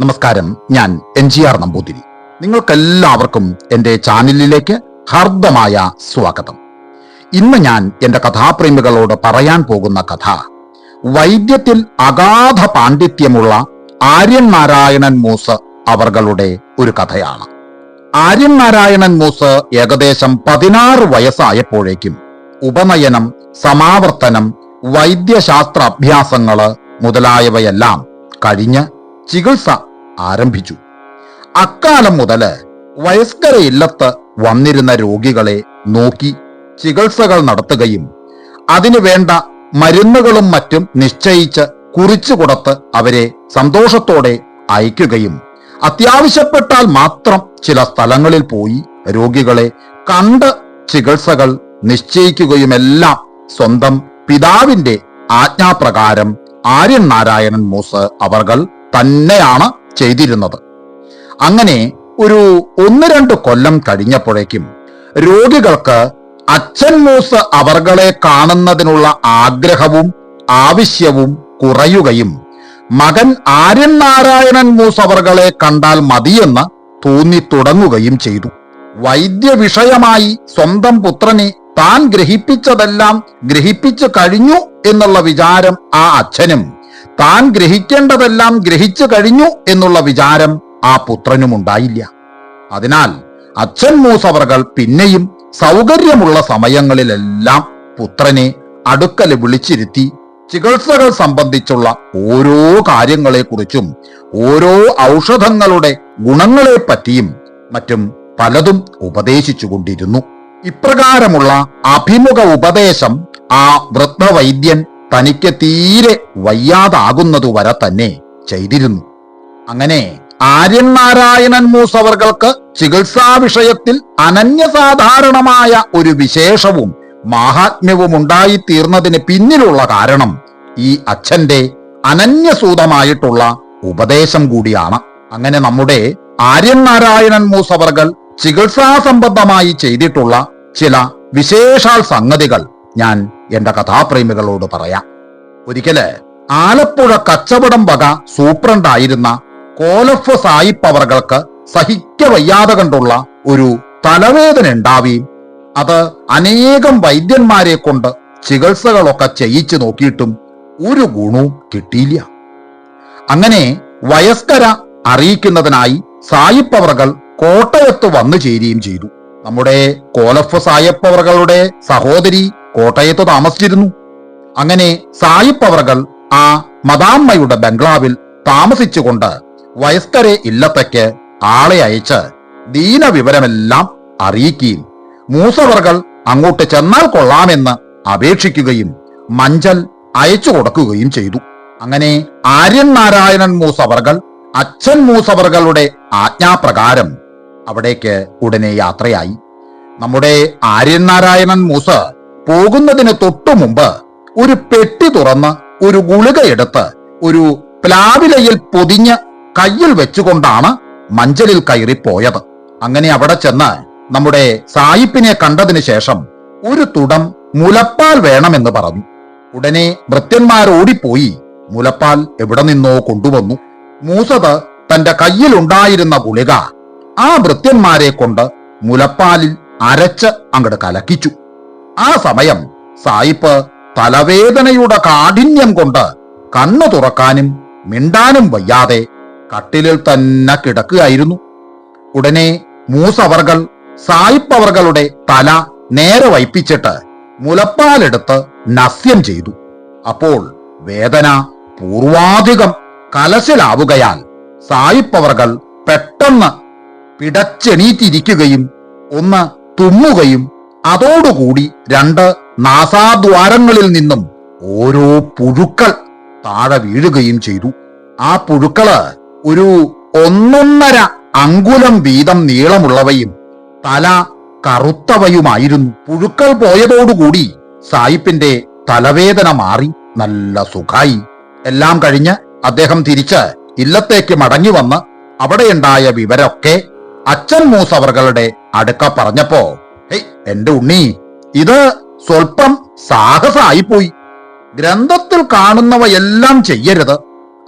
നമസ്കാരം. ഞാൻ N G R Namboothiri. നിങ്ങൾക്കെല്ലാവർക്കും എന്റെ ചാനലിലേക്ക് ഹാർദമായ സ്വാഗതം. ഇന്ന് ഞാൻ എന്റെ കഥാപ്രേമികളോട് പറയാൻ പോകുന്ന കഥ. വൈദ്യത്തിൽ അഗാധ പാണ്ഡിത്യമുള്ള ആര്യൻ നാരായണൻ മൂസ് അവർകളുടെ ഒരു കഥയാണ്. ആര്യൻ നാരായണൻ മൂസ് ഏകദേശം പതിനാറ് വയസ്സായപ്പോഴേക്കും ഉപനയനം സമാവർത്തനം വൈദ്യശാസ്ത്ര അഭ്യാസങ്ങൾ മുതലായവയെല്ലാം കഴിഞ്ഞ് ചികിത്സ ആരംഭിച്ചു. അക്കാലം മുതൽ വയസ്കര ഇല്ലത്ത് വന്നിരുന്ന രോഗികളെ നോക്കി ചികിത്സകൾ നടത്തുകയും അതിനു വേണ്ട മരുന്നുകളും മറ്റും നിശ്ചയിച്ച് കുറിച്ചു കൊടുത്ത് അവരെ സന്തോഷത്തോടെ അയക്കുകയും അത്യാവശ്യപ്പെട്ടാൽ മാത്രം ചില സ്ഥലങ്ങളിൽ പോയി രോഗികളെ കണ്ട് ചികിത്സകൾ നിശ്ചയിക്കുകയുമെല്ലാം സ്വന്തം പിതാവിന്റെ ആജ്ഞാപ്രകാരം ആര്യൻ നാരായണൻ മൂസ് അവർകൾ തന്നെയാണ് ചെയ്തിരുന്നത്. അങ്ങനെ ഒരു ഒന്ന് രണ്ട് കൊല്ലം കഴിഞ്ഞപ്പോഴേക്കും രോഗികൾക്ക് അച്ഛൻ മൂസ് അവർകളെ കാണുന്നതിനുള്ള ആഗ്രഹവും ആവശ്യവും കുറയുകയും മകൻ ആര്യൻ നാരായണൻ മൂസ് അവർകളെ കണ്ടാൽ മതിയെന്ന് തോന്നി തുടങ്ങുകയും ചെയ്തു. വൈദ്യ വിഷയമായി സ്വന്തം പുത്രനെ താൻ ഗ്രഹിപ്പിച്ചതെല്ലാം ഗ്രഹിപ്പിച്ചു കഴിഞ്ഞു എന്നുള്ള വിചാരം ആ അച്ഛനും താൻ ഗ്രഹിക്കേണ്ടതെല്ലാം ഗ്രഹിച്ചു കഴിഞ്ഞു എന്നുള്ള വിചാരം ആ പുത്രനുമുണ്ടായില്ല. അതിനാൽ അച്ഛൻ മൂസവർകൾ പിന്നെയും സൗകര്യമുള്ള സമയങ്ങളിലെല്ലാം പുത്രനെ അടുക്കൽ വിളിച്ചിരുത്തി ചികിത്സകൾ സംബന്ധിച്ചുള്ള ഓരോ കാര്യങ്ങളെക്കുറിച്ചും ഓരോ ഔഷധങ്ങളുടെ ഗുണങ്ങളെപ്പറ്റിയും മറ്റും പലതും ഉപദേശിച്ചുകൊണ്ടിരുന്നു. ഇപ്രകാരമുള്ള അഭിമുഖ ഉപദേശം ആ വൃദ്ധവൈദ്യൻ തനിക്ക് തീരെ വയ്യാതാകുന്നതുവരെ തന്നെ ചെയ്തിരുന്നു. അങ്ങനെ ആര്യൻ നാരായണൻ മൂസവർകൾക്ക് ചികിത്സാ വിഷയത്തിൽ അനന്യസാധാരണമായ ഒരു വിശേഷവും മാഹാത്മ്യവും ഉണ്ടായിത്തീർന്നതിന് പിന്നിലുള്ള കാരണം ഈ അച്ഛന്റെ അനന്യസൂതമായിട്ടുള്ള ഉപദേശം കൂടിയാണ്. അങ്ങനെ നമ്മുടെ ആര്യൻ നാരായണൻ മൂസവർകൾ ചികിത്സാ സംബന്ധമായി ചെയ്തിട്ടുള്ള ചില വിശേഷാൽ സംഗതികൾ ഞാൻ എന്റെ കഥാപ്രേമികളോട് പറയാം. ഒരിക്കൽ ആലപ്പുഴ കച്ചവടം വക സൂപ്രണ്ടായിരുന്ന കോലഫ് സായിപ്പ് സഹിക്ക വയ്യാതെ കണ്ടുള്ള ഒരു തലവേദന ഉണ്ടാവുകയും അത് അനേകം വൈദ്യന്മാരെ കൊണ്ട് ചികിത്സകളൊക്കെ ചെയ്യിച്ചു നോക്കിയിട്ടും ഒരു ഗുണവും കിട്ടിയില്ല. അങ്ങനെ വയസ്കര അറിയിക്കുന്നതിനായി സായിപ്പവർകൾ കോട്ടയത്ത് വന്നു ചേരുകയും ചെയ്തു. നമ്മുടെ കോലഫ് സായിപ്പവർകളുടെ സഹോദരി കോട്ടയത്ത് താമസിച്ചിരുന്നു. അങ്ങനെ സായിപ്പവർകൾ ആ മദാമ്മയുടെ ബംഗ്ലാവിൽ താമസിച്ചുകൊണ്ട് വയസ്കരെ ഇല്ലത്തേക്ക് ആളെ അയച്ച് ദീനവിവരമെല്ലാം അറിയിക്കുകയും മൂസവർകൾ അങ്ങോട്ട് ചെന്നാൽ കൊള്ളാമെന്ന് അപേക്ഷിക്കുകയും മഞ്ചൽ അയച്ചു കൊടുക്കുകയും ചെയ്തു. അങ്ങനെ ആര്യൻ നാരായണൻ മൂസവർകൾ അച്ഛൻ മൂസവർകളുടെ ആജ്ഞാപ്രകാരം അവിടേക്ക് ഉടനെ യാത്രയായി. നമ്മുടെ ആര്യൻ നാരായണൻ മൂസ പോകുന്നതിന് തൊട്ടു മുമ്പ് ഒരു പെട്ടി തുറന്ന് ഒരു ഗുളിക എടുത്ത് ഒരു പ്ലാവിലയിൽ പൊതിഞ്ഞ് കയ്യിൽ വെച്ചുകൊണ്ടാണ് മഞ്ചലിൽ കയറി പോയത് അങ്ങനെ അവിടെ ചെന്ന് നമ്മുടെ സായിപ്പിനെ കണ്ടതിന് ശേഷം ഒരു തുടം മുലപ്പാൽ വേണമെന്ന് പറഞ്ഞു. ഉടനെ വൃത്യന്മാരോടിപ്പോയി മുലപ്പാൽ എവിടെ നിന്നോ കൊണ്ടുവന്നു. മൂസത് തന്റെ കയ്യിൽ ഉണ്ടായിരുന്ന ഗുളിക ആ ഭൃത്യന്മാരെ കൊണ്ട് മുലപ്പാലിൽ അരച്ച് അങ്ങട് കലക്കിച്ചു. ആ സമയം സായിപ്പ് തലവേദനയുടെ കാഠിന്യം കൊണ്ട് കണ്ണു തുറക്കാനും മിണ്ടാനും വയ്യാതെ കട്ടിലിൽ തന്നെ കിടക്കുകയായിരുന്നു. ഉടനെ മൂസവർകൾ സായിപ്പവർകളുടെ തല നേരെ വൈപ്പിച്ചിട്ട് മുലപ്പാലെടുത്ത് നസ്യം ചെയ്തു. അപ്പോൾ വേദന പൂർവാധികം കലശലാവുകയാൽ സായിപ്പവർകൾ പെട്ടെന്ന് പിടച്ചെണീറ്റിരിക്കുകയും ഒന്ന് തുമ്മുകയും അതോടുകൂടി രണ്ട് നാസാദ്വാരങ്ങളിൽ നിന്നും ഓരോ പുഴുക്കൾ താഴെ വീഴുകയും ചെയ്തു. ആ പുഴുക്കൾ ഒരു ഒന്നൊന്നര അങ്കുലം വീതം നീളമുള്ളവയും തല കറുത്തവയുമായിരുന്നു. പുഴുക്കൾ പോയതോടുകൂടി സായിപ്പിന്റെ തലവേദന മാറി. നല്ല സുഖായി. എല്ലാം കഴിഞ്ഞ് അദ്ദേഹം തിരിച്ച് ഇല്ലത്തേക്ക് മടങ്ങി വന്ന് അവിടെയുണ്ടായ വിവരമൊക്കെ അച്ഛൻ മൂസവറുകളുടെ അടുക്ക പറഞ്ഞപ്പോ ഹേയ് എന്റെ ഉണ്ണി ഇത് സ്വൽപ്പം സാഹസമായിപ്പോയി ഗ്രന്ഥത്തിൽ കാണുന്നവയെല്ലാം ചെയ്യരുത്.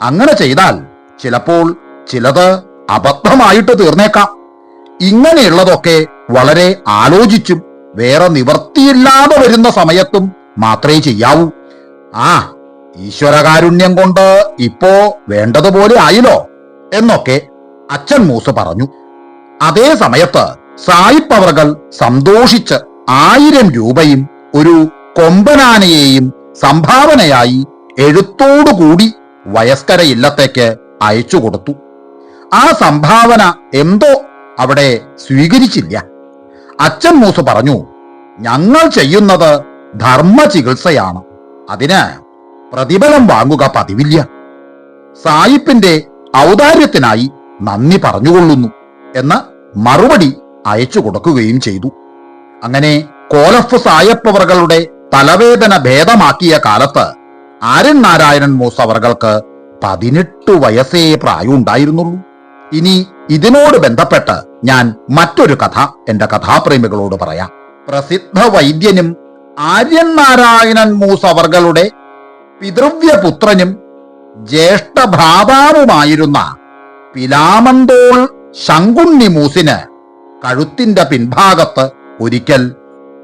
അങ്ങനെ ചെയ്താൽ ചിലപ്പോൾ ചിലത് അബദ്ധമായിട്ട് തീർന്നേക്കാം. ഇങ്ങനെയുള്ളതൊക്കെ വളരെ ആലോചിച്ചും വേറെ നിവർത്തിയില്ലാതെ വരുന്ന സമയത്തും മാത്രമേ ചെയ്യാവൂ. ആ ഈശ്വരകാരുണ്യം കൊണ്ട് ഇപ്പോ വേണ്ടതുപോലെ ആയില്ലോ എന്നൊക്കെ അച്ഛൻ മൂസ് പറഞ്ഞു. അതേ സമയത്ത് സായിപ്പവർകൾ സന്തോഷിച്ച് ആയിരം രൂപയും ഒരു കൊമ്പനാനയെയും സംഭാവനയായി എഴുത്തോടുകൂടി വയസ്കര ഇല്ലത്തേക്ക് അയച്ചു കൊടുത്തു. ആ സംഭാവന എന്തോ അവിടെ സ്വീകരിച്ചില്ല. അച്ഛൻ മൂസ് പറഞ്ഞു ഞങ്ങൾ ചെയ്യുന്നത് ധർമ്മ ചികിത്സയാണ് അതിന് പ്രതിഫലം വാങ്ങുക പതിവില്ല. സായിപ്പിന്റെ ഔദാര്യത്തിനായി നന്ദി പറഞ്ഞുകൊള്ളുന്നു എന്ന് മറുപടി അയച്ചു കൊടുക്കുകയും ചെയ്തു. അങ്ങനെ കോലഫ് സായപ്പവറുകളുടെ തലവേദന ഭേദമാക്കിയ കാലത്ത് ആര്യൻ നാരായണൻ മൂസ് അവർക്ക് പതിനെട്ട് വയസ്സേ പ്രായമുണ്ടായിരുന്നുള്ളൂ. ഇനി ഇതിനോട് ബന്ധപ്പെട്ട് ഞാൻ മറ്റൊരു കഥ എന്റെ കഥാപ്രേമികളോട് പറയാം. പ്രസിദ്ധ വൈദ്യനും ആര്യൻ നാരായണൻ മൂസ് അവറുകളുടെ പിതൃവ്യപുത്രനും ജ്യേഷ്ഠഭ്രാതാവുമായിരുന്ന പിലാമന്തോൾ ശങ്കുണ്ണി മൂസിന് കഴുത്തിന്റെ പിൻഭാഗത്ത് ഒരിക്കൽ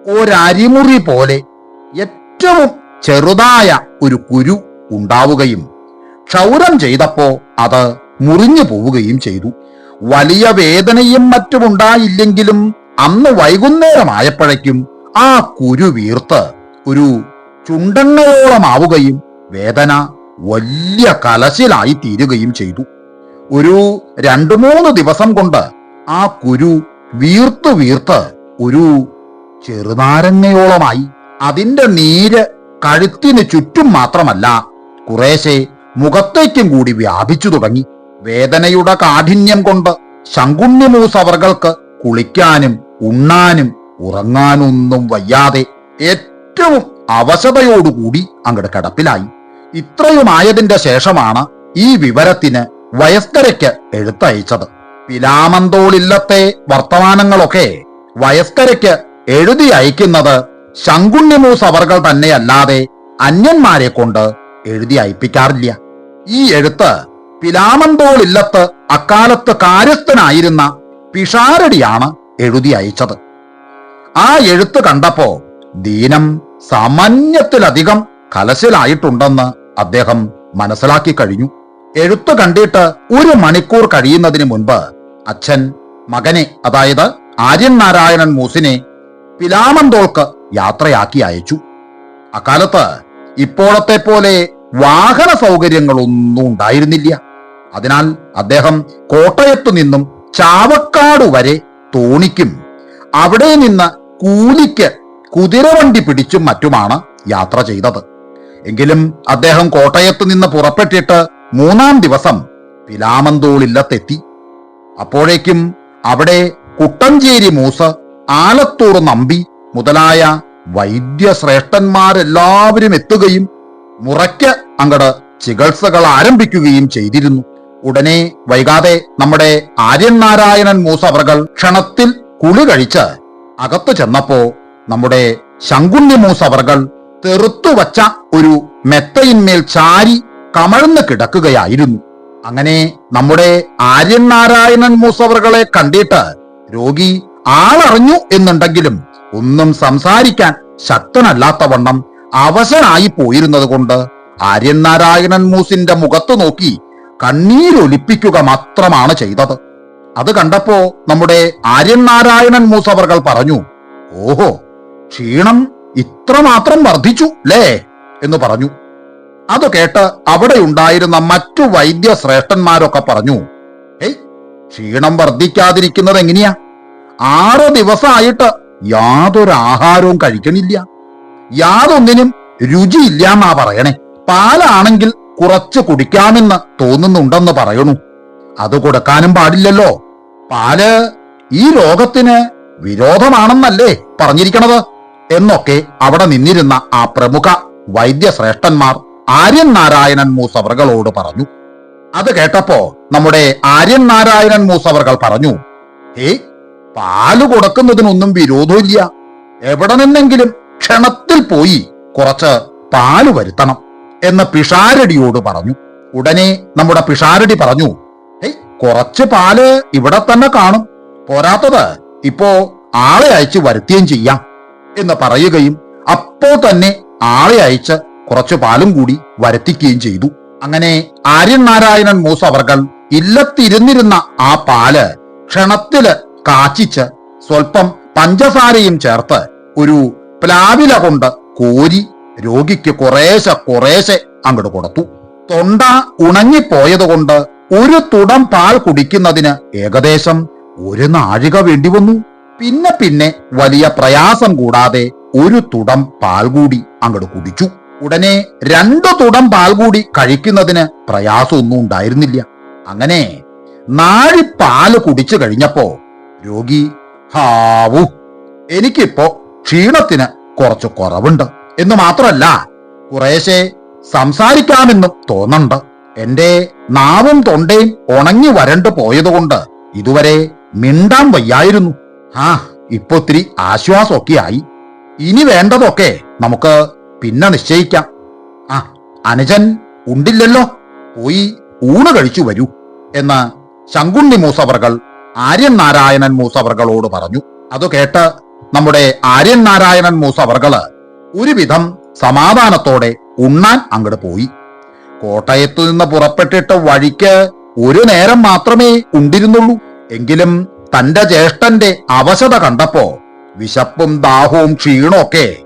ഒരരിമുറി പോലെ ഏറ്റവും ചെറുതായ ഒരു കുരു ഉണ്ടാവുകയും ക്ഷൗരം ചെയ്തപ്പോ അത് മുറിഞ്ഞു പോവുകയും ചെയ്തു. വലിയ വേദനയും മറ്റുമുണ്ടായില്ലെങ്കിലും അന്ന് വൈകുന്നേരമായപ്പോഴേക്കും ആ കുരു വീർത്ത് ഒരു ചുണ്ടെണ്ണയോളമാവുകയും വേദന വലിയ കലശിലായി തീരുകയും ചെയ്തു. ഒരു രണ്ടു മൂന്ന് ദിവസം കൊണ്ട് ആ കുരു വീർത്ത് വീർത്ത് ഒരു ചെറുനാരങ്ങയോളമായി അതിന്റെ നീര് കഴുത്തിന് ചുറ്റും മാത്രമല്ല കുറേശ്ശെ മുഖത്തേക്കും കൂടി വ്യാപിച്ചു തുടങ്ങി. വേദനയുടെ കാഠിന്യം കൊണ്ട് ശങ്കുണ്യമൂസ് അവർക്ക് കുളിക്കാനും ഉണ്ണാനും ഉറങ്ങാനൊന്നും വയ്യാതെ ഏറ്റവും അവശതയോടുകൂടി അങ്ങട് കിടപ്പിലായി. ഇത്രയുമായതിന്റെ ശേഷമാണ് ഈ വിവരത്തിന് വയസ്കരയ്ക്ക് എഴുത്തയച്ചത്. പിലാമന്തോളില്ലത്തെ വർത്തമാനങ്ങളൊക്കെ വയസ്കരയ്ക്ക് എഴുതി അയക്കുന്നത് ശങ്കുണ്യമൂസ് അവർകൾ തന്നെയല്ലാതെ അന്യന്മാരെ കൊണ്ട് എഴുതി അയപ്പിക്കാറില്ല. ഈ എഴുത്ത് പിലാമന്തോൾ ഇല്ലത്ത് അക്കാലത്ത് കാര്യസ്ഥനായിരുന്ന പിഷാരടിയാണ് എഴുതി അയച്ചത്. ആ എഴുത്ത് കണ്ടപ്പോ ദീനം സാമാന്യത്തിലധികം കലശലായിട്ടുണ്ടെന്ന് അദ്ദേഹം മനസ്സിലാക്കി കഴിഞ്ഞു. എഴുത്ത് കണ്ടിട്ട് ഒരു മണിക്കൂർ കഴിയുന്നതിന് മുൻപ് അച്ഛൻ മകനെ അതായത് ആര്യൻ നാരായണൻ മൂസിനെ പിലാമന്തോൾക്ക് യാത്രയാക്കി അയച്ചു. അക്കാലത്ത് ഇപ്പോഴത്തെ പോലെ വാഹന സൗകര്യങ്ങളൊന്നും ഉണ്ടായിരുന്നില്ല. അതിനാൽ അദ്ദേഹം കോട്ടയത്തു നിന്നും ചാവക്കാട് വരെ തോണിക്കും അവിടെ നിന്ന് കൂലിക്ക് കുതിരവണ്ടി പിടിച്ചും മറ്റുമാണ് യാത്ര ചെയ്തത്. എങ്കിലും അദ്ദേഹം കോട്ടയത്ത് നിന്ന് പുറപ്പെട്ടിട്ട് മൂന്നാം ദിവസം പിലാമന്തോളില്ലത്തെത്തി അപ്പോഴേക്കും അവിടെ കുട്ടഞ്ചേരി മൂസ് ആലത്തൂർ നമ്പി മുതലായ വൈദ്യശ്രേഷ്ഠന്മാരെല്ലാവരും എത്തുകയും മുറയ്ക്ക് അങ്ങട് ചികിത്സകൾ ആരംഭിക്കുകയും ചെയ്തിരുന്നു. ഉടനെ വൈകാതെ നമ്മുടെ ആര്യനാരായണൻ നാരായണൻ മൂസ് അവർകൾ ക്ഷണത്തിൽ കുളി കഴിച്ച് അകത്തു ചെന്നപ്പോ നമ്മുടെ ശങ്കുണ്ണി മൂസ അവർകൾ തെറുത്തുവച്ച ഒരു മെത്തയിന്മേൽ ചാരി കമഴ്ന്ന് കിടക്കുകയായിരുന്നു. അങ്ങനെ നമ്മുടെ ആര്യനാരായണൻ മൂസവറുകളെ കണ്ടിട്ട് രോഗി ആളറിഞ്ഞു എന്നുണ്ടെങ്കിലും ഒന്നും സംസാരിക്കാൻ ശക്തനല്ലാത്തവണ്ണം അവശനായി പോയിരുന്നത് കൊണ്ട് ആര്യൻ നാരായണൻ മൂസിന്റെ മുഖത്തു നോക്കി കണ്ണീരൊലിപ്പിക്കുക മാത്രമാണ് ചെയ്തത്. അത് കണ്ടപ്പോ നമ്മുടെ ആര്യൻ നാരായണൻ മൂസവറുകൾ പറഞ്ഞു ഓഹോ ക്ഷീണം ഇത്രമാത്രം വർദ്ധിച്ചു ലേ എന്ന് പറഞ്ഞു. അത് കേട്ട് അവിടെ ഉണ്ടായിരുന്ന മറ്റു വൈദ്യ ശ്രേഷ്ഠന്മാരൊക്കെ പറഞ്ഞു ഏയ് ക്ഷീണം വർദ്ധിക്കാതിരിക്കുന്നത് എങ്ങനെയാ? ആറ് ദിവസമായിട്ട് യാതൊരു ആഹാരവും കഴിക്കണില്ല. യാതൊന്നിനും രുചിയില്ല എന്നാ പറയണേ. പാലാണെങ്കിൽ കുറച്ച് കുടിക്കാമെന്ന് തോന്നുന്നുണ്ടെന്ന് പറയണു. അത് കൊടുക്കാനും പാടില്ലല്ലോ. പാൽ ഈ രോഗത്തിന് വിരോധമാണെന്നല്ലേ പറഞ്ഞിരിക്കണത്? എന്നൊക്കെ അവിടെ നിന്നിരുന്ന ആ പ്രമുഖ വൈദ്യശ്രേഷ്ഠന്മാർ ആര്യൻ നാരായണൻ മൂസവറുകളോട് പറഞ്ഞു. അത് കേട്ടപ്പോ നമ്മുടെ ആര്യൻ നാരായണൻ മൂസവറുകൾ പറഞ്ഞു ഏ പാൽ കൊടുക്കുന്നതിനൊന്നും വിരോധമില്ല. എവിടെ നിന്നെങ്കിലും ക്ഷണത്തിൽ പോയി കുറച്ച് പാൽ വരുത്തണം എന്ന് പിഷാരടിയോട് പറഞ്ഞു. ഉടനെ നമ്മുടെ പിഷാരടി പറഞ്ഞു ഏയ് കുറച്ച് പാൽ ഇവിടെ തന്നെ കാണും. പോരാത്തത് ഇപ്പോ ആളെ അയച്ച് വരുത്തുകയും ചെയ്യാം എന്ന് പറയുകയും അപ്പോ തന്നെ ആളെ അയച്ച് കുറച്ച് പാലും കൂടി വരുത്തിക്കുകയും ചെയ്തു. അങ്ങനെ ആര്യൻ നാരായണൻ മൂസ് അവർകൾ ഇല്ലത്തിരുന്നിരുന്ന ആ പാൽ ക്ഷണത്തിൽ കാച്ചിച്ച് സ്വൽപ്പം പഞ്ചസാരയും ചേർത്ത് ഒരു പ്ലാവില കൊണ്ട് കോരി രോഗിക്ക് കുറേശ്ശെ കുറേശ്ശെ അങ്ങോട്ട് കൊടുത്തു. തൊണ്ട ഉണങ്ങിപ്പോയതുകൊണ്ട് ഒരു തുടം പാൽ കുടിക്കുന്നതിന് ഏകദേശം ഒരു നാഴിക വേണ്ടി വന്നു. പിന്നെ പിന്നെ വലിയ പ്രയാസം കൂടാതെ ഒരു തുടം പാൽ കൂടി അങ്ങോട്ട് കുടിച്ചു. ഉടനെ രണ്ടു തുടം പാൽ കൂടി കഴിക്കുന്നതിന് പ്രയാസമൊന്നും ഉണ്ടായിരുന്നില്ല. അങ്ങനെ നാഴി പാൽ കുടിച്ചു കഴിഞ്ഞപ്പോ രോഗി? ഹാവു. എനിക്കിപ്പോ ക്ഷീണത്തിന് കുറച്ച് കുറവുണ്ട് എന്ന് മാത്രമല്ല കുറേശ്ശെ സംസാരിക്കാമെന്നും തോന്നണ്ട്. എന്റെ നാവും തൊണ്ടയും ഉണങ്ങി വരണ്ടു പോയതുകൊണ്ട് ഇതുവരെ മിണ്ടാൻ വയ്യായിരുന്നു. ആ ഇപ്പൊ ഒത്തിരി ആശ്വാസമൊക്കെ ആയി. ഇനി വേണ്ടതൊക്കെ നമുക്ക് പിന്നെ നിശ്ചയിക്കാം. ആ അനുജൻ ഉണ്ടില്ലല്ലോ. പോയി ഊണ് കഴിച്ചു വരൂ എന്ന് ശങ്കുണ്ണി മൂസവർകൾ ആര്യൻ നാരായണൻ മൂസവർകളോട് പറഞ്ഞു. അത് കേട്ട് നമ്മുടെ ആര്യൻ നാരായണൻ മൂസവർകൾ ഒരുവിധം സമാധാനത്തോടെ ഉണ്ണാൻ അങ്ങോട്ട് പോയി. കോട്ടയത്തു നിന്ന് പുറപ്പെട്ടിട്ട് വഴിക്ക് ഒരു നേരം മാത്രമേ ഉണ്ടിരുന്നുള്ളൂ. എങ്കിലും തന്റെ ജ്യേഷ്ഠന്റെ അവശത കണ്ടപ്പോ വിശപ്പും ദാഹവും ക്ഷീണമൊക്കെ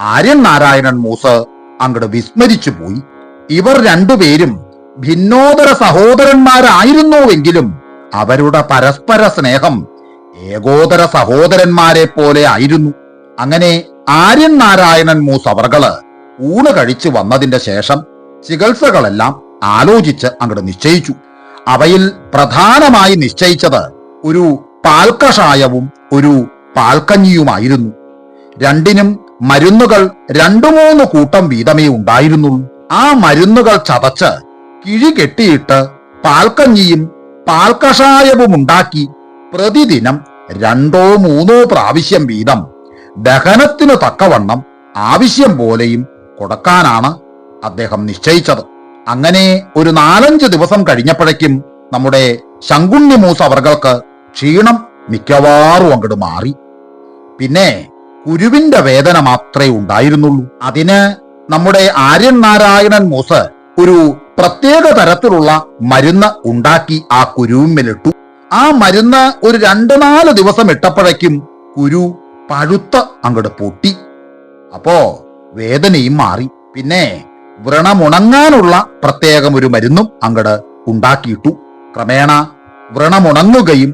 ആര്യൻ നാരായണൻ മൂസ് അങ്ങോട്ട് വിസ്മരിച്ചു പോയി. ഇവർ രണ്ടുപേരും ഭിന്നോദര സഹോദരന്മാരായിരുന്നുവെങ്കിലും അവരുടെ പരസ്പര സ്നേഹം ഏകോദര സഹോദരന്മാരെ പോലെ ആയിരുന്നു. അങ്ങനെ ആര്യൻ നാരായണൻ മൂസ് അവർകൾ ഊണ് കഴിച്ചു വന്നതിന്റെ ശേഷം ചികിത്സകളെല്ലാം ആലോചിച്ച് അങ്ങോട്ട് നിശ്ചയിച്ചു. അവയിൽ പ്രധാനമായി നിശ്ചയിച്ചത് ഒരു പാൽക്കഷായവും ഒരു പാൽക്കഞ്ഞിയുമായിരുന്നു. രണ്ടിനും മരുന്നുകൾ രണ്ടു മൂന്ന് കൂട്ടം വീതമേ ഉണ്ടായിരുന്നുള്ളൂ. ആ മരുന്നുകൾ ചതച്ച് കിഴി കെട്ടിയിട്ട് പാൽക്കഞ്ഞിയും പാൽക്കഷായവും ഉണ്ടാക്കി പ്രതിദിനം രണ്ടോ മൂന്നോ പ്രാവശ്യം വീതം. ദഹനത്തിനു തക്കവണ്ണം ആവശ്യം പോലെയും കൊടുക്കാനാണ് അദ്ദേഹം നിശ്ചയിച്ചത്. അങ്ങനെ ഒരു നാലഞ്ച് ദിവസം കഴിഞ്ഞപ്പോഴേക്കും നമ്മുടെ ശങ്കുണ്ണി മൂസ് അവർകൾക്ക് ക്ഷീണം മിക്കവാറും അങ്ങോട്ട് മാറി. പിന്നെ കുരുവിന്റെ വേദന മാത്രമേ ഉണ്ടായിരുന്നുള്ളൂ. അതിന് നമ്മുടെ ആര്യൻ നാരായണൻ മൂസ് ഒരു പ്രത്യേക തരത്തിലുള്ള മരുന്ന് ഉണ്ടാക്കി ആ കുരുവിമ്മിലിട്ടു ആ മരുന്ന് ഒരു രണ്ടു നാല് ദിവസം ഇട്ടപ്പോഴേക്കും കുരു പഴുത്ത അങ്ങോട്ട് പൊട്ടി. അപ്പോ വേദനയും മാറി. പിന്നെ വ്രണമുണങ്ങാനുള്ള പ്രത്യേകം ഒരു മരുന്നും അങ്ങട് ഉണ്ടാക്കിയിട്ടു. ക്രമേണ വ്രണമുണങ്ങുകയും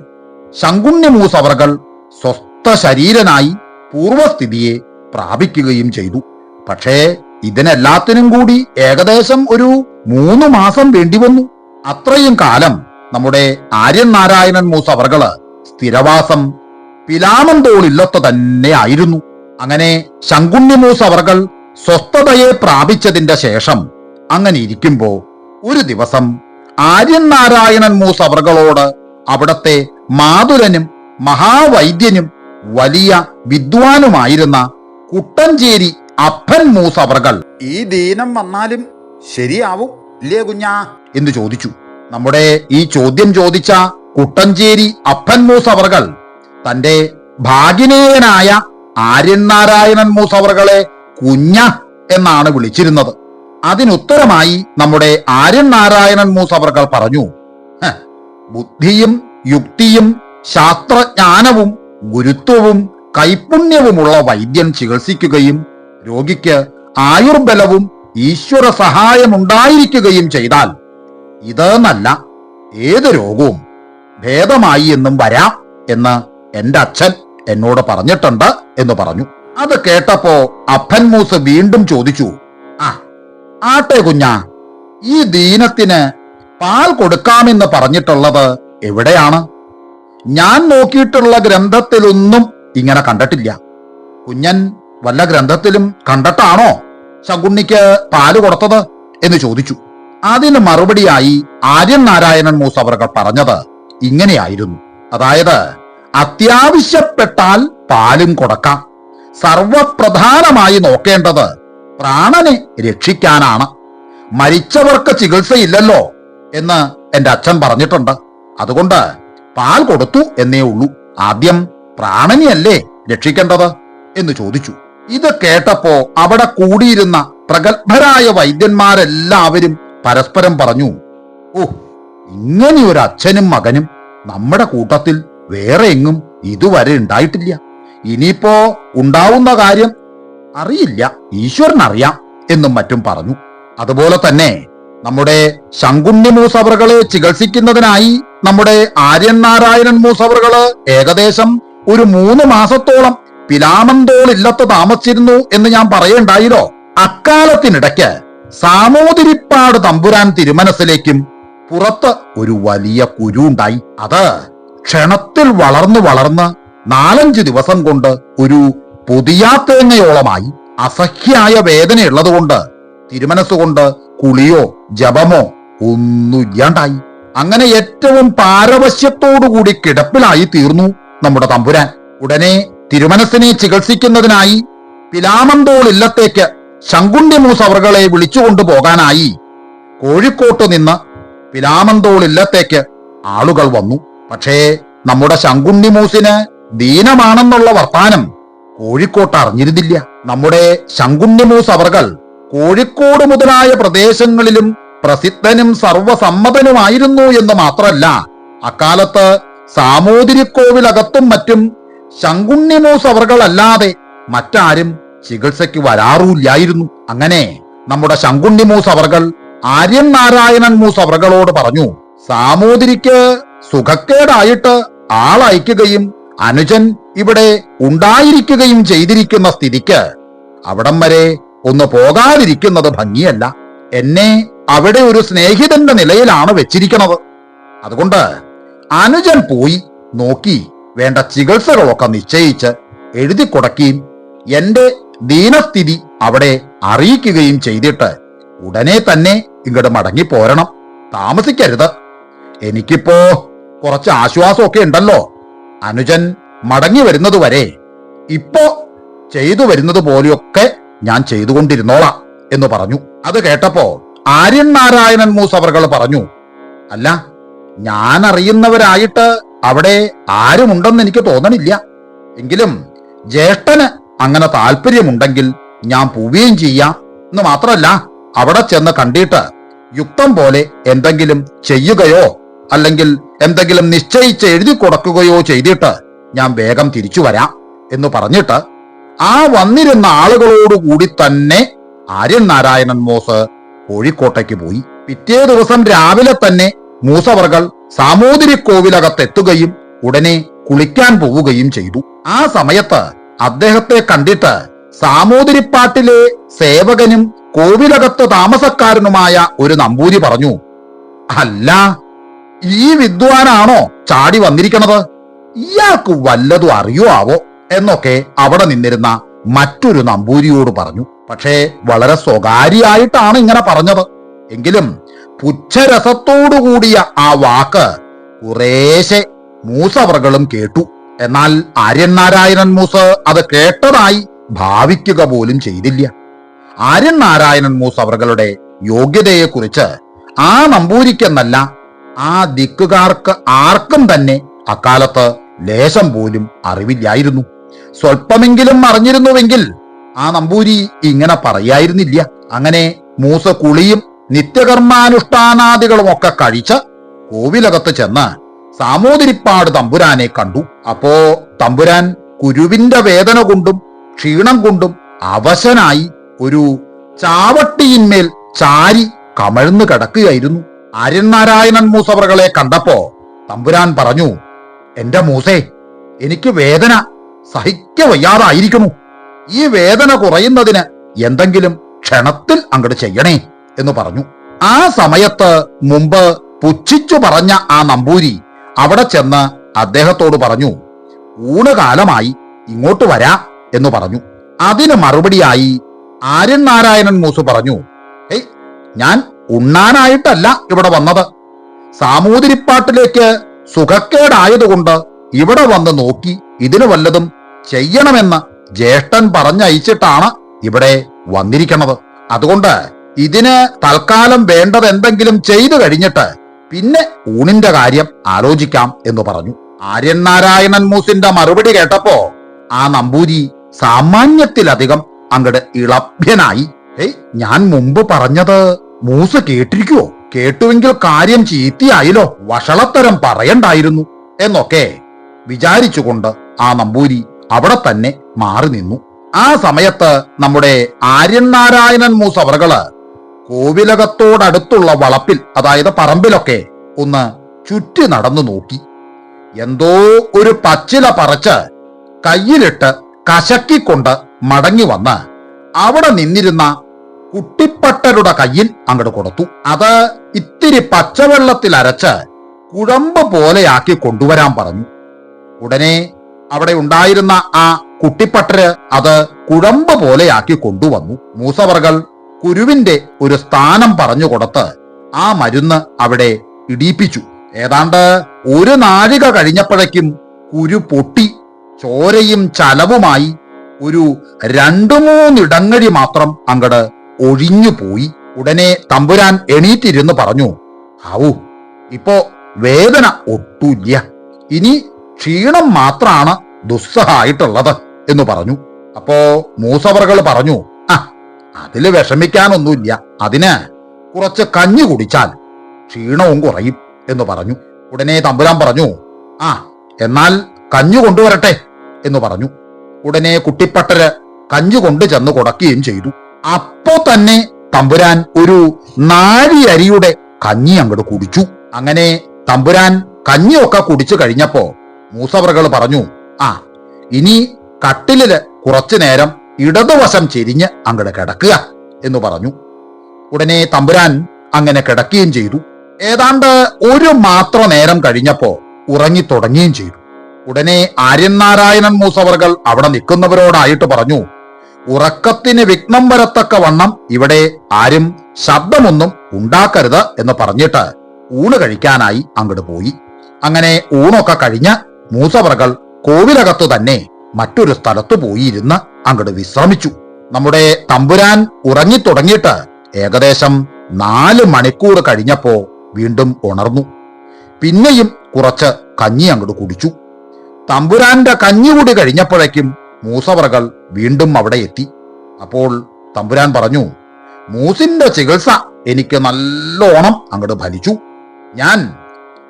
ശങ്കുണ്യമൂസ് അവർകൾ സ്വസ്ഥ ശരീരനായി പൂർവസ്ഥിതിയെ പ്രാപിക്കുകയും ചെയ്തു. പക്ഷേ ഇതിനെല്ലാത്തിനും കൂടി ഏകദേശം ഒരു മൂന്ന് മാസം വേണ്ടി വന്നു. അത്രയും കാലം നമ്മുടെ ആര്യൻ നാരായണൻ മൂസ് അവർകൾ സ്ഥിരവാസം പിലാമന്തോളില്ലത്ത തന്നെ ആയിരുന്നു. അങ്ങനെ ശങ്കുണ്യമൂസ് അവർകൾ സ്വസ്ഥതയെ പ്രാപിച്ചതിന്റെ ശേഷം അങ്ങനെ ഇരിക്കുമ്പോ ഒരു ദിവസം ആര്യൻ നാരായണൻ മൂസ് അവർകളോട് അവിടത്തെ മാതുരനും മഹാവൈദ്യനും വലിയ വിദ്വാനുമായിരുന്ന കുട്ടഞ്ചേരി അപ്പൻ മൂസ അവർകൾ ഈ ദീനം വന്നാലും ശരിയാവും ഇല്ലേ കുഞ്ഞാ? എന്ന് ചോദിച്ചു. നമ്മുടെ ഈ ചോദ്യം ചോദിച്ച കുട്ടഞ്ചേരി അപ്പൻ മൂസ അവർകൾ തന്റെ ഭാഗിനേയനായ ആര്യനാരായണൻ മൂസ അവർകളെ കുഞ്ഞ എന്നാണ് വിളിച്ചിരുന്നത്. അതിനുത്തരമായി നമ്മുടെ ആര്യൻ നാരായണൻ മൂസ അവർകൾ പറഞ്ഞു ബുദ്ധിയും യുക്തിയും ശാസ്ത്രജ്ഞാനവും ഗുരുത്വവും കൈപുണ്യവുമുള്ള വൈദ്യൻ ചികിത്സിക്കുകയും രോഗിക്ക് ആയുർബലവും ഈശ്വര സഹായമുണ്ടായിരിക്കുകയും ചെയ്താൽ ഇതെന്നല്ല ഏത് രോഗവും ഭേദമായി എന്നും വരാം എന്ന് എന്റെ അച്ഛൻ എന്നോട് പറഞ്ഞിട്ടുണ്ട് എന്ന് പറഞ്ഞു. അത് കേട്ടപ്പോ അപ്പൻ മൂസ് വീണ്ടും ചോദിച്ചു ആ ആട്ടെ കുഞ്ഞാ ഈ ദീനത്തിന് പാൽ കൊടുക്കാമെന്ന് പറഞ്ഞിട്ടുള്ളത് എവിടെയാണ്? ഞാൻ നോക്കിയിട്ടുള്ള ഗ്രന്ഥത്തിലൊന്നും ഇങ്ങനെ കണ്ടിട്ടില്ല. കുഞ്ഞൻ വല്ല ഗ്രന്ഥത്തിലും കണ്ടിട്ടാണോ ശകുണ്ണിക്ക് പാൽ കൊടുത്തത് എന്ന് ചോദിച്ചു. അതിന് മറുപടിയായി ആര്യൻ നാരായണൻ മൂസ് അവർകൾ പറഞ്ഞത് ഇങ്ങനെയായിരുന്നു. അതായത് അത്യാവശ്യപ്പെട്ടാൽ പാലും കൊടുക്കാം. സർവപ്രധാനമായി നോക്കേണ്ടത് പ്രാണനെ രക്ഷിക്കാനാണ്. മരിച്ചവർക്ക് ചികിത്സയില്ലല്ലോ എന്ന് എന്റെ അച്ഛൻ പറഞ്ഞിട്ടുണ്ട്. അതുകൊണ്ട് പാൽ കൊടുത്തു എന്നേ ഉള്ളൂ. ആദ്യം പ്രാണനെയല്ലേ രക്ഷിക്കേണ്ടത് എന്ന് ചോദിച്ചു. ഇത് കേട്ടപ്പോ അവിടെ കൂടിയിരുന്ന പ്രഗത്ഭരായ വൈദ്യന്മാരെല്ലാവരും പരസ്പരം പറഞ്ഞു ഓ ഇങ്ങനെ ഒരു അച്ഛനും മകനും നമ്മുടെ കൂട്ടത്തിൽ വേറെ എങ്ങും ഇതുവരെ ഉണ്ടായിട്ടില്ല. ഇനിയിപ്പോ ഉണ്ടാവുന്ന കാര്യം അറിയില്ല ഈശ്വരൻ അറിയാം എന്നും മറ്റും പറഞ്ഞു. അതുപോലെ തന്നെ നമ്മുടെ ശങ്കുണ്ണി മൂസവറുകളെ ചികിത്സിക്കുന്നതിനായി നമ്മുടെ ആര്യൻ നാരായണൻ മൂസവറുകൾ ഏകദേശം ഒരു മൂന്ന് മാസത്തോളം പിലാമന്തോൾ ഇല്ലത്ത് താമസിച്ചിരുന്നു എന്ന് ഞാൻ പറയണ്ടായില്ലോ അക്കാലത്തിനിടയ്ക്ക് സാമൂതിരിപ്പാട് തമ്പുരാൻ തിരുമനസിലേക്കും പുറത്ത് ഒരു വലിയ കുരു ഉണ്ടായി അത് ക്ഷണത്തിൽ വളർന്നു വളർന്ന് നാലഞ്ച് ദിവസം കൊണ്ട് ഒരു പൊതിയാത്തേങ്ങയോളമായി അസഹ്യായ വേദനയുള്ളതുകൊണ്ട് തിരുമനസ്സുകൊണ്ട് കുളിയോ ജപമോ ഒന്നുമില്ലാണ്ടായി അങ്ങനെ ഏറ്റവും പാരവശ്യത്തോടുകൂടി കിടപ്പിലായി തീർന്നു നമ്മുടെ തമ്പുരാൻ. ഉടനെ തിരുമനസിനെ ചികിത്സിക്കുന്നതിനായി പിലാമന്തോൾ ഇല്ലത്തേക്ക് ശങ്കുണ്യ മൂസവറുകളെ വിളിച്ചുകൊണ്ടു പോകാനായി കോഴിക്കോട്ട് നിന്ന് പിലാമന്തോൾ ഇല്ലത്തേക്ക് ആളുകൾ വന്നു. പക്ഷേ നമ്മുടെ ശങ്കുണ്ണി മൂസിന് ദീനമാണെന്നുള്ള വർത്താനം കോഴിക്കോട്ട് അറിഞ്ഞിരുന്നില്ല. നമ്മുടെ ശങ്കുണ്ണി മൂസ് അവർകൾ കോഴിക്കോട് മുതലായ പ്രദേശങ്ങളിലും പ്രസിദ്ധനും സർവസമ്മതനുമായിരുന്നു എന്ന് മാത്രമല്ല അക്കാലത്ത് സാമൂതിരിക്കോവിലകത്തും മറ്റും ശങ്കുണ്യമൂസ് അവർകളല്ലാതെ മറ്റാരും ചികിത്സയ്ക്ക് വരാറുമില്ലായിരുന്നു അങ്ങനെ നമ്മുടെ ശങ്കുണ്യമൂസ് അവർകൾ ആര്യൻ നാരായണൻ മൂസ് അവർകളോട് പറഞ്ഞു സാമൂതിരിക്ക് സുഖക്കേടായിട്ട് ആളയക്കുകയും അനുജൻ ഇവിടെ ഉണ്ടായിരിക്കുകയും ചെയ്തിരിക്കുന്ന സ്ഥിതിക്ക് അവിടം വരെ ഒന്ന് പോകാതിരിക്കുന്നത് ഭംഗിയല്ല. എന്നെ അവിടെ ഒരു സ്നേഹിതന്റെ നിലയിലാണ് വെച്ചിരിക്കുന്നത് അതുകൊണ്ട് അനുജൻ പോയി നോക്കി വേണ്ട ചികിത്സകളൊക്കെ നിശ്ചയിച്ച് എഴുതി കൊടുക്കുകയും എന്റെ ദീനസ്ഥിതി അവിടെ അറിയിക്കുകയും ചെയ്തിട്ട് ഉടനെ തന്നെ ഇങ്ങോട്ട് മടങ്ങി പോരണം താമസിക്കരുത്. എനിക്കിപ്പോ കുറച്ച് ആശ്വാസമൊക്കെ ഉണ്ടല്ലോ. അനുജൻ മടങ്ങി വരുന്നത് വരെ ഇപ്പോ ചെയ്തു വരുന്നത് പോലെയൊക്കെ ഞാൻ ചെയ്തുകൊണ്ടിരുന്നോളാം എന്ന് പറഞ്ഞു. അത് കേട്ടപ്പോ ആര്യൻ നാരായണൻ മൂസ് അവർ പറഞ്ഞു അല്ല ഞാൻ അറിയുന്നവരായിട്ട് അവിടെ ആരുമുണ്ടെന്ന് എനിക്ക് തോന്നണില്ല. എങ്കിലും ജ്യേഷ്ഠന് അങ്ങനെ താല്പര്യമുണ്ടെങ്കിൽ ഞാൻ പോവുകയും ചെയ്യാം. എന്ന് മാത്രമല്ല അവിടെ ചെന്ന് കണ്ടിട്ട് യുക്തം പോലെ എന്തെങ്കിലും ചെയ്യുകയോ അല്ലെങ്കിൽ എന്തെങ്കിലും നിശ്ചയിച്ച് എഴുതി കൊടുക്കുകയോ ചെയ്തിട്ട് ഞാൻ വേഗം തിരിച്ചു വരാം എന്ന് പറഞ്ഞിട്ട് ആ വന്നിരുന്ന ആളുകളോടുകൂടി തന്നെ ആര്യൻ നാരായണൻ മോസ് കോഴിക്കോട്ടേക്ക് പോയി. പിറ്റേ ദിവസം രാവിലെ തന്നെ മൂസവർകൾ സാമൂതിരി കോവിലകത്തെത്തുകയും ഉടനെ കുളിക്കാൻ പോവുകയും ചെയ്തു. ആ സമയത്ത് അദ്ദേഹത്തെ കണ്ടിട്ട് സാമൂതിരിപ്പാട്ടിലെ സേവകനും കോവിലകത്ത് താമസക്കാരനുമായ ഒരു നമ്പൂതിരി പറഞ്ഞു അല്ല ഈ വിദ്വാനാണോ ചാടി വന്നിരിക്കണത്? ഇയാൾക്ക് വല്ലതും അറിയോ ആവോ എന്നൊക്കെ അവിടെ നിന്നിരുന്ന മറ്റൊരു നമ്പൂരിയോട് പറഞ്ഞു. പക്ഷേ വളരെ സ്വകാര്യായിട്ടാണ് ഇങ്ങനെ പറഞ്ഞത്. എങ്കിലും പുച്ഛരസത്തോടുകൂടിയ ആ വാക്ക് കുറേശെ മൂസവറുകളും കേട്ടു. എന്നാൽ ആര്യനാരായണൻ മൂസ് അത് കേട്ടതായി ഭാവിക്കുക പോലും ചെയ്തില്ല. ആര്യനാരായണൻ മൂസ് അവരുടെ യോഗ്യതയെക്കുറിച്ച് ആ നമ്പൂരിക്കെന്നല്ല ആ ദിക്കുകാർക്ക് ആർക്കും തന്നെ അക്കാലത്ത് ലേശം പോലും അറിവില്ലായിരുന്നു. സ്വല്പമെങ്കിലും അറിഞ്ഞിരുന്നുവെങ്കിൽ ആ നമ്പൂരി ഇങ്ങനെ പറയായിരുന്നില്ല. അങ്ങനെ മൂസ കുളിയും നിത്യകർമാനുഷ്ഠാനാദികളും ഒക്കെ കഴിച്ച് കോവിലകത്ത് ചെന്ന് സാമൂതിരിപ്പാട് തമ്പുരാനെ കണ്ടു. അപ്പോ തമ്പുരാൻ കുരുവിന്റെ വേദന കൊണ്ടും ക്ഷീണം കൊണ്ടും അവശനായി ഒരു ചാവട്ടിയിന്മേൽ ചാരി കമഴ്ന്നു കിടക്കുകയായിരുന്നു. ആര്യനാരായണൻ മൂസവറുകളെ കണ്ടപ്പോ തമ്പുരാൻ പറഞ്ഞു എന്റെ മൂസേ എനിക്ക് വേദന സഹിക്ക വയ്യാതായിരിക്കുന്നു. ഈ വേദന കുറയുന്നതിന് എന്തെങ്കിലും ക്ഷണത്തിൽ അങ്ങോട്ട് ചെയ്യണേ. എന്ന് പറഞ്ഞു. ആ സമയത്ത് മുമ്പ് പുച്ഛിച്ചു പറഞ്ഞ ആ നമ്പൂരി അവിടെ ചെന്ന് അദ്ദേഹത്തോട് പറഞ്ഞു ഊണുകാലമായി ഇങ്ങോട്ട് വരാ എന്ന് പറഞ്ഞു. അതിന് മറുപടിയായി ആര്യൻ നാരായണൻ മൂസു പറഞ്ഞു ഏയ് ഞാൻ ഉണ്ണാനായിട്ടല്ല ഇവിടെ വന്നത്. സാമൂതിരിപ്പാട്ടിലേക്ക് സുഖക്കേടായതുകൊണ്ട് ഇവിടെ വന്ന് നോക്കി ഇതിന് വല്ലതും ചെയ്യണമെന്ന് ജ്യേഷ്ഠൻ പറഞ്ഞയച്ചിട്ടാണ് ഇവിടെ വന്നിരിക്കുന്നത് അതുകൊണ്ട് ഇതിന് തൽക്കാലം വേണ്ടത് എന്തെങ്കിലും ചെയ്തു കഴിഞ്ഞിട്ട് പിന്നെ ഊണിന്റെ കാര്യം ആലോചിക്കാം എന്ന് പറഞ്ഞു. ആര്യൻ നാരായണൻ മൂസിന്റെ മറുപടി കേട്ടപ്പോ ആ നമ്പൂരി സാമാന്യത്തിലധികം അങ്ങട് ഇളഭ്യനായി. ഏയ് ഞാൻ മുമ്പ് പറഞ്ഞത് മൂസ് കേട്ടിരിക്കുവോ? കേട്ടുവെങ്കിൽ കാര്യം ചീത്തയായില്ലോ വഷളത്തരം പറയണ്ടായിരുന്നു എന്നൊക്കെ വിചാരിച്ചുകൊണ്ട് ആ നമ്പൂരി അവിടെ തന്നെ മാറി നിന്നു. ആ സമയത്ത് നമ്മുടെ ആര്യൻ നാരായണൻ മൂസ് അവർകൾ കോവിലകത്തോടടുത്തുള്ള വളപ്പിൽ അതായത് പറമ്പിലൊക്കെ ഒന്ന് ചുറ്റി നടന്നു നോക്കി. എന്തോ ഒരു പച്ചില പറച്ച് കയ്യിലിട്ട് കശക്കിക്കൊണ്ട് മടങ്ങി വന്ന് അവിടെ നിന്നിരുന്ന കുട്ടിപ്പട്ടരുടെ കയ്യിൽ അങ്ങോട്ട് കൊടുത്തു. അത് ഇത്തിരി പച്ചവെള്ളത്തിൽ അരച്ച് കുഴമ്പ് പോലെയാക്കി കൊണ്ടുവരാൻ പറഞ്ഞു. ഉടനെ അവിടെ ഉണ്ടായിരുന്ന ആ കുട്ടിപ്പട്ടര് അത് കുഴമ്പ് പോലെയാക്കി കൊണ്ടുവന്നു. മൂസവർകൾ കുരുവിന്റെ ഒരു സ്ഥാനം പറഞ്ഞു കൊടുത്ത് ആ മരുന്ന് അവിടെ ഇടിയിപ്പിച്ചു ഏതാണ്ട് ഒരു നാഴിക കഴിഞ്ഞപ്പോഴേക്കും കുരു പൊട്ടി ചോരയും ചലവുമായി ഒരു രണ്ടു മൂന്നിടങ്ങഴി മാത്രം അങ്ങട് ഒഴിഞ്ഞു പോയി. ഉടനെ തമ്പുരാൻ എണീറ്റിരുന്ന് പറഞ്ഞു ഹാവു ഇപ്പോ വേദന ഒട്ടുമില്ല ഇനി ക്ഷീണം മാത്രാണ് ദുസ്സഹായിട്ടുള്ളത് എന്ന് പറഞ്ഞു. അപ്പോ മൂസവറുകൾ പറഞ്ഞു ആ അതിൽ വിഷമിക്കാനൊന്നുമില്ല. അതിന് കുറച്ച് കഞ്ഞി കുടിച്ചാൽ ക്ഷീണവും കുറയും എന്ന് പറഞ്ഞു. ഉടനെ തമ്പുരാൻ പറഞ്ഞു ആ എന്നാൽ കഞ്ഞു കൊണ്ടുവരട്ടെ എന്ന് പറഞ്ഞു. ഉടനെ കുട്ടിപ്പട്ടര് കഞ്ഞു കൊണ്ടു ചെന്ന് കൊടുക്കുകയും ചെയ്തു. അപ്പോ തന്നെ തമ്പുരാൻ ഒരു നാഴി അരിയുടെ കഞ്ഞി അങ്ങോട്ട് കുടിച്ചു. അങ്ങനെ തമ്പുരാൻ കഞ്ഞിയൊക്കെ കുടിച്ചു കഴിഞ്ഞപ്പോ മൂസവറുകൾ പറഞ്ഞു ആ ഇനി കട്ടിലിൽ കുറച്ചു നേരം ഇടതുവശം ചെരിഞ്ഞ് അങ്ങടെ കിടക്കുക എന്ന് പറഞ്ഞു. ഉടനെ തമ്പുരാൻ അങ്ങനെ കിടക്കുകയും ചെയ്തു. ഏതാണ്ട് ഒരു മാത്ര നേരം കഴിഞ്ഞപ്പോ ഉറങ്ങി തുടങ്ങുകയും ചെയ്തു. ഉടനെ ആര്യനാരായണൻ മൂസവർകൾ അവിടെ നിൽക്കുന്നവരോടായിട്ട് പറഞ്ഞു ഉറക്കത്തിന് വിഘ്നം വരത്തക്ക വണ്ണം ഇവിടെ ആരും ശബ്ദമൊന്നും ഉണ്ടാക്കരുത് എന്ന് പറഞ്ഞിട്ട് ഊണ് കഴിക്കാനായി അങ്ങോട്ട് പോയി. അങ്ങനെ ഊണൊക്കെ കഴിഞ്ഞ് മൂസവർകൾ കോവിലകത്തു തന്നെ മറ്റൊരു സ്ഥലത്ത് പോയിരുന്ന് അങ്ങോട്ട് വിശ്രമിച്ചു. നമ്മുടെ തമ്പുരാൻ ഉറങ്ങിത്തുടങ്ങിയിട്ട് ഏകദേശം നാല് മണിക്കൂർ കഴിഞ്ഞപ്പോ വീണ്ടും ഉണർന്നു. പിന്നെയും കുറച്ച് കഞ്ഞി അങ്ങോട്ട് കുടിച്ചു. തമ്പുരാന്റെ കഞ്ഞി കൂടി കഴിഞ്ഞപ്പോഴേക്കും മൂസവറകൾ വീണ്ടും അവിടെ എത്തി. അപ്പോൾ തമ്പുരാൻ പറഞ്ഞു മൂസിന്റെ ചികിത്സ എനിക്ക് നല്ലോണം അങ്ങോട്ട് ഫലിച്ചു. ഞാൻ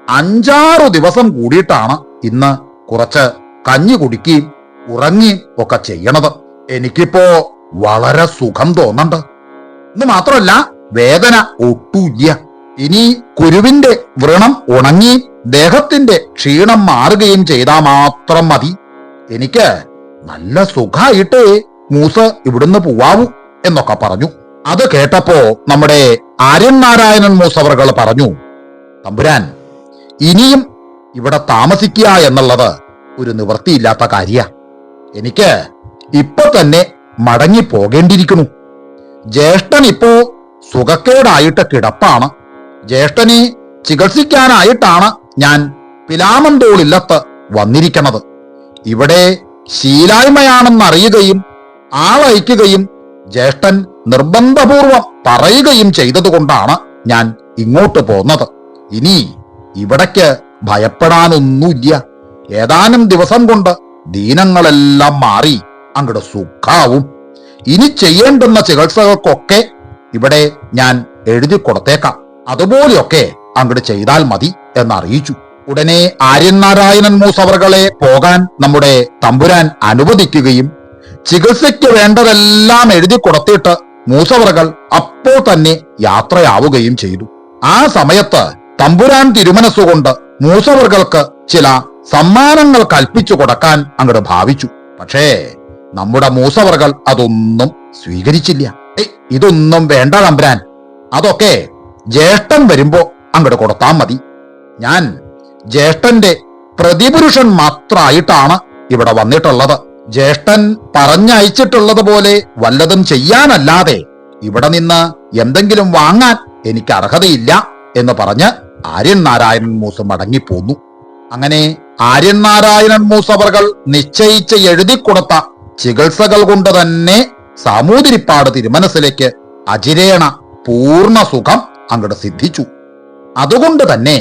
അഞ്ചാറു ദിവസം കൂടിയിട്ടാണ് ഇന്ന് കുറച്ച് കഞ്ഞി കുടിക്കുകയും ഉറങ്ങുകയും ഒക്കെ ചെയ്യണത്. എനിക്കിപ്പോ വളരെ സുഖം തോന്നണ്ട് ഇത് മാത്രമല്ല വേദന ഒട്ടുമില്ല ഇനി കുരുവിന്റെ വ്രണം ഉണങ്ങി ദേഹത്തിന്റെ ക്ഷീണം മാറുകയും ചെയ്താൽ മാത്രം മതി. എനിക്ക് നല്ല സുഖമായിട്ട് മൂസ് ഇവിടുന്ന് പോവാവൂ എന്നൊക്കെ പറഞ്ഞു. അത് കേട്ടപ്പോ നമ്മുടെ ആര്യൻ നാരായണൻ മൂസ് പറഞ്ഞു തമ്പുരാൻ ഇനിയും ഇവിടെ താമസിക്കുക എന്നുള്ളത് ഒരു നിവൃത്തിയില്ലാത്ത കാര്യ. എനിക്ക് ഇപ്പൊ തന്നെ മടങ്ങി പോകേണ്ടിയിരിക്കുന്നു. ജ്യേഷ്ഠൻ ഇപ്പോ സുഖക്കേടായിട്ട് കിടപ്പാണ്. ജ്യേഷ്ഠനെ ചികിത്സിക്കാനായിട്ടാണ് ഞാൻ പിലാമന്തോളില്ലത്ത് വന്നിരിക്കുന്നത് ഇവിടെ ശീലായ്മയാണെന്നറിയുകയും ആളയക്കുകയും ജ്യേഷ്ഠൻ നിർബന്ധപൂർവം പറയുകയും ചെയ്തതുകൊണ്ടാണ് ഞാൻ ഇങ്ങോട്ട് പോന്നത്. ഇനി ഇവിടേക്ക് ഭയപ്പെടാനൊന്നുമില്ല. ഏതാനും ദിവസം കൊണ്ട് ദീനങ്ങളെല്ലാം മാറി അങ്ങടെ സുഖാവും. ഇനി ചെയ്യേണ്ടുന്ന ചികിത്സകൾക്കൊക്കെ ഇവിടെ ഞാൻ എഴുതി കൊടുത്തേക്കാം. അതുപോലെയൊക്കെ അങ്ങോട്ട് ചെയ്താൽ മതി എന്നറിയിച്ചു. ഉടനെ ആര്യനാരായണൻ മൂസവറുകളെ പോകാൻ നമ്മുടെ തമ്പുരാൻ അനുവദിക്കുകയും ചികിത്സയ്ക്ക് വേണ്ടതെല്ലാം എഴുതി കൊടുത്തിട്ട് മൂസവറകൾ അപ്പോൾ തന്നെ യാത്രയാവുകയും ചെയ്തു. ആ സമയത്ത് തമ്പുരാൻ തിരുമനസ്സുകൊണ്ട് മൂസവറുകൾക്ക് ചില സമ്മാനങ്ങൾ കൽപ്പിച്ചു കൊടുക്കാൻ അങ്ങോട്ട് ഭാവിച്ചു. പക്ഷേ നമ്മുടെ മൂസവർകൾ അതൊന്നും സ്വീകരിച്ചില്ല. ഇതൊന്നും വേണ്ട തമ്പുരാൻ. അതൊക്കെ ജ്യേഷ്ഠൻ വരുമ്പോ അങ്ങോട്ട് കൊടുത്താൽ മതി. ഞാൻ ജ്യേഷ്ഠന്റെ പ്രതിപുരുഷൻ മാത്രമായിട്ടാണ് ഇവിടെ വന്നിട്ടുള്ളത്. ജ്യേഷ്ഠൻ പറഞ്ഞയച്ചിട്ടുള്ളത് പോലെ വല്ലതും ചെയ്യാനല്ലാതെ ഇവിടെ നിന്ന് എന്തെങ്കിലും വാങ്ങാൻ എനിക്ക് അർഹതയില്ല എന്ന് പറഞ്ഞ് ആര്യൻ നാരായണൻ മൂസം മടങ്ങിപ്പോന്നു. അങ്ങനെ ആര്യനാരായണൻ മൂസവർകൾ നിശ്ചയിച്ച് എഴുതി കൊടുത്ത ചികിത്സകൾ കൊണ്ട് തന്നെ സാമൂതിരിപ്പാട് തിരുമനസിലേക്ക് അജിരേണ പൂർണ സുഖം അങ്ങോട്ട് സിദ്ധിച്ചു. അതുകൊണ്ട് തന്നെ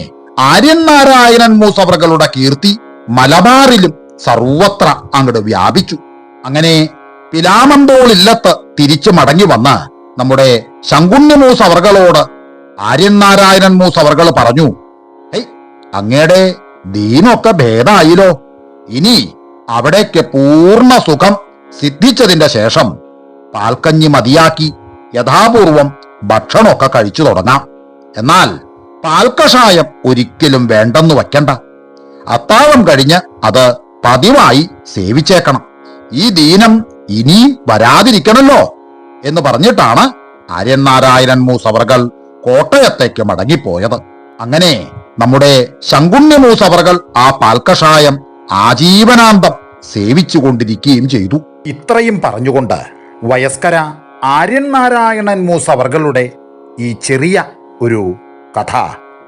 ആര്യനാരായണൻ മൂസവർകളുടെ കീർത്തി മലബാറിലും സർവത്ര അങ്ങോട്ട് വ്യാപിച്ചു. അങ്ങനെ പിലാമന്തോൾ ഇല്ലത്ത് തിരിച്ചു മടങ്ങി വന്ന് നമ്മുടെ ശങ്കുണ്ണി മൂസവർകളോട് ആര്യനാരായണൻ മൂസവർകൾ പറഞ്ഞു അങ്ങയുടെ ദീനൊക്കെ ഭേദമായില്ലോ ഇനി അവിടേക്ക് പൂർണ സുഖം സിദ്ധിച്ചതിന്റെ ശേഷം പാൽക്കഞ്ഞി മതിയാക്കി യഥാപൂർവം ഭക്ഷണമൊക്കെ കഴിച്ചു തുടങ്ങാം. എന്നാൽ പാൽക്കഷായം ഒരിക്കലും വേണ്ടെന്ന് വയ്ക്കണ്ട. അത്താഴം കഴിഞ്ഞ് അത് പതിവായി സേവിച്ചേക്കണം. ഈ ദീനം ഇനി വരാതിരിക്കണല്ലോ എന്ന് പറഞ്ഞിട്ടാണ് ആര്യനാരായണൻ മൂസവർകൾ കോട്ടയത്തേക്ക് മടങ്ങിപ്പോയത്. അങ്ങനെ നമ്മുടെ ശങ്കുണ്യ മൂസവർകൾ ആ പാൽക്കഷായം ആജീവനാന്തം സേവിച്ചുകൊണ്ടിരിക്കുകയും ചെയ്തു. ഇത്രയും പറഞ്ഞുകൊണ്ട് വയസ്കര ആര്യൻ ആര്യനാരായണൻ മൂസവർകളുടെ ഈ ചെറിയ ഒരു കഥ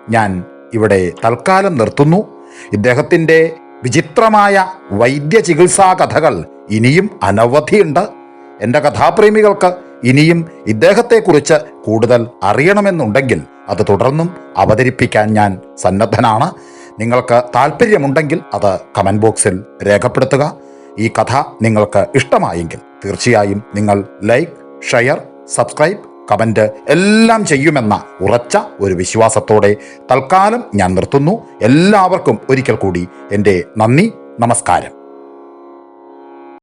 ഞാൻ ഇവിടെ തൽക്കാലം നിർത്തുന്നു. ഇദ്ദേഹത്തിന്റെ വിചിത്രമായ വൈദ്യ ചികിത്സാ കഥകൾ ഇനിയും അനവധിയുണ്ട്. എന്റെ കഥാപ്രേമികൾക്ക് ഇനിയും ഇദ്ദേഹത്തെക്കുറിച്ച് കൂടുതൽ അറിയണമെന്നുണ്ടെങ്കിൽ അത് തുടർന്നും അവതരിപ്പിക്കാൻ ഞാൻ സന്നദ്ധനാണ്. നിങ്ങൾക്ക് താല്പര്യമുണ്ടെങ്കിൽ അത് കമന്റ് ബോക്സിൽ രേഖപ്പെടുത്തുക. ഈ കഥ നിങ്ങൾക്ക് ഇഷ്ടമായെങ്കിൽ തീർച്ചയായും നിങ്ങൾ ലൈക്ക് ഷെയർ സബ്സ്ക്രൈബ് കമന്റ് എല്ലാം ചെയ്യുമെന്ന ഉറച്ച ഒരു വിശ്വാസത്തോടെ തൽക്കാലം ഞാൻ നിർത്തുന്നു. എല്ലാവർക്കും ഒരിക്കൽ കൂടി എന്റെ നന്ദി നമസ്കാരം.